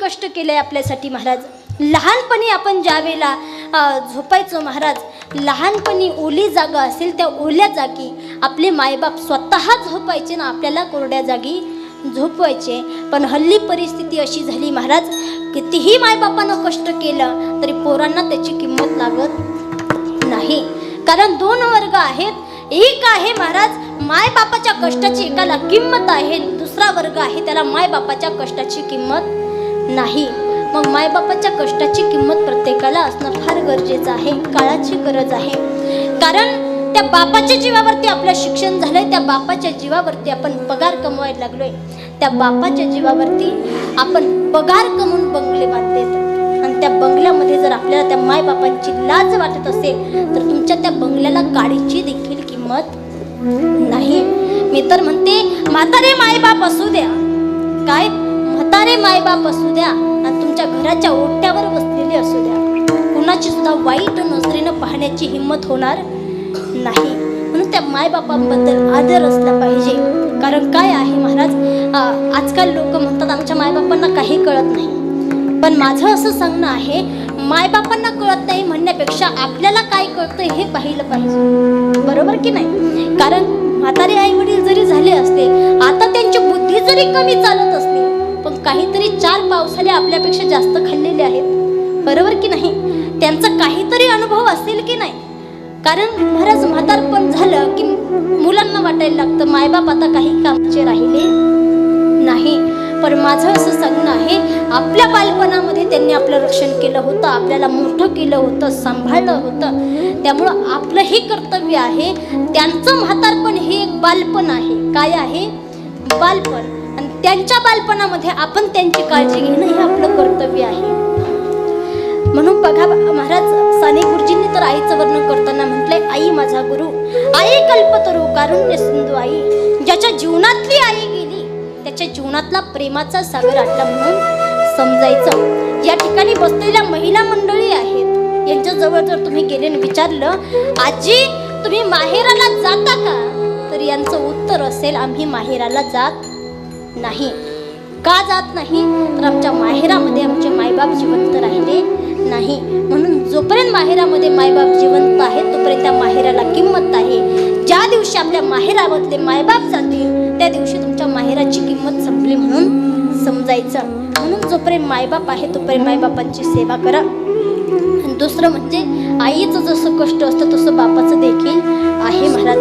कष्ट केले आपल्यासाठी महाराज. लहानपणी आपण ज्या वेळेला झोपायचो महाराज लहानपणी ओली जागा असेल त्या ओल्या जागी आपले मायबाप स्वतः झोपायचे ना आपल्याला कोरड्या जागी झोपवायचे. पण हल्ली परिस्थिती अशी झाली महाराज कितीही मायबापानं कष्ट केलं तरी पोरांना त्याची किंमत लागत नाही. कारण दोन वर्ग आहेत. एक आहे महाराज मायबापाच्या कष्टाची एकाला किंमत आहे. दुसरा वर्ग आहे त्याला मायबापाच्या कष्टाची किंमत नाही. मग मायबापाच्या कष्टाची किंमत प्रत्येकाला असणं फार गरजेचं आहे काळाची गरज आहे. कारण त्या बापाच्या जीवावरती आपलं शिक्षण झालंय त्या बापाच्या जीवावरती आपण पगार कमवायला लागलोय. त्या बापाच्या जीवावरती आपण पगार कमवून बंगले बांधलेत आणि त्या बंगल्यामध्ये जर आपल्याला त्या मायबापांची लाज वाटत असेल तर तुमच्या त्या बंगल्याला गाडीची देखील किंमत नाही. मी तर म्हणते म्हातारे मायबाप असू द्या. काय म्हातारे मायबाप असू द्या आणि तुमच्या घराच्या ओट्यावर बसलेले असू द्या. कुणाची सुद्धा वाईट नजरेनं पाहण्याची हिंमत होणार नाही. म्हणून त्या मायबापांबद्दल आदर असला पाहिजे. कारण काय आहे महाराज? आजकाल लोक म्हणतात आमच्या मायबापांना काही कळत नाही. पण माझं असं सांगणं आहे मायबापांना कळत नाही म्हणण्यापेक्षा आपल्याला काय कळतं हे पाहिलं पाहिजे. बरोबर की नाही? कारण म्हातारे आई वडील जरी झाले असते आता त्यांची बुद्धी जरी कमी चालत असते काहीतरी चार पावसाले आपल्यापेक्षा जास्त खाल्लेले आहेत. बरोबर की नाही? त्यांचा काहीतरी अनुभव असेल की नाही? कारण महाराज म्हातारपण झालं की मुलांना वाटायला लागतं मायबाप आता काही कामाचे राहिले नाही. पण माझं असं सांगणं आहे आपल्या बालपणामध्ये त्यांनी आपलं रक्षण केलं होतं आपल्याला मोठं केलं होतं सांभाळलं होतं. त्यामुळं आपलं हे कर्तव्य आहे त्यांचं म्हातारपण हे एक बालपण आहे. काय आहे? बालपण. त्यांच्या बालपणामध्ये आपण त्यांची काळजी घेणं हे आपलं कर्तव्य आहे. म्हणून बघा महाराज साने गुरुजींनी तर आईचं वर्णन करताना म्हटलंय आई माझा गुरु आई कल्पतरू कारुण्य सिंधू आई ज्याच्या जीवनातली आई गेली त्याच्या जीवनातला प्रेमाचा सागर आटला म्हणून समजायचं. या ठिकाणी बसलेल्या महिला मंडळी आहेत. यांच्या जवळ जर तुम्ही गेले विचारलं आजी तुम्ही माहेराला जाता का? तर यांचं उत्तर असेल आम्ही माहेराला जात नाही. का जात नाही? तर आमच्या माहेरामध्ये आमचे मायबाप जिवंत राहिले नाही. म्हणून जोपर्यंत माहेरामध्ये मायबाप जिवंत आहेत तोपर्यंत त्या माहेराला किंमत आहे. ज्या दिवशी आपल्या माहेरामधले मायबाप जातील त्या दिवशी तुमच्या माहेराची किंमत संपली म्हणून समजायचं. म्हणून जोपर्यंत मायबाप आहे तोपर्यंत मायबापांची सेवा करा. आणि दुसरं म्हणजे आईचं जसं कष्ट असतं तसं बापाचं देखील आहे महाराज.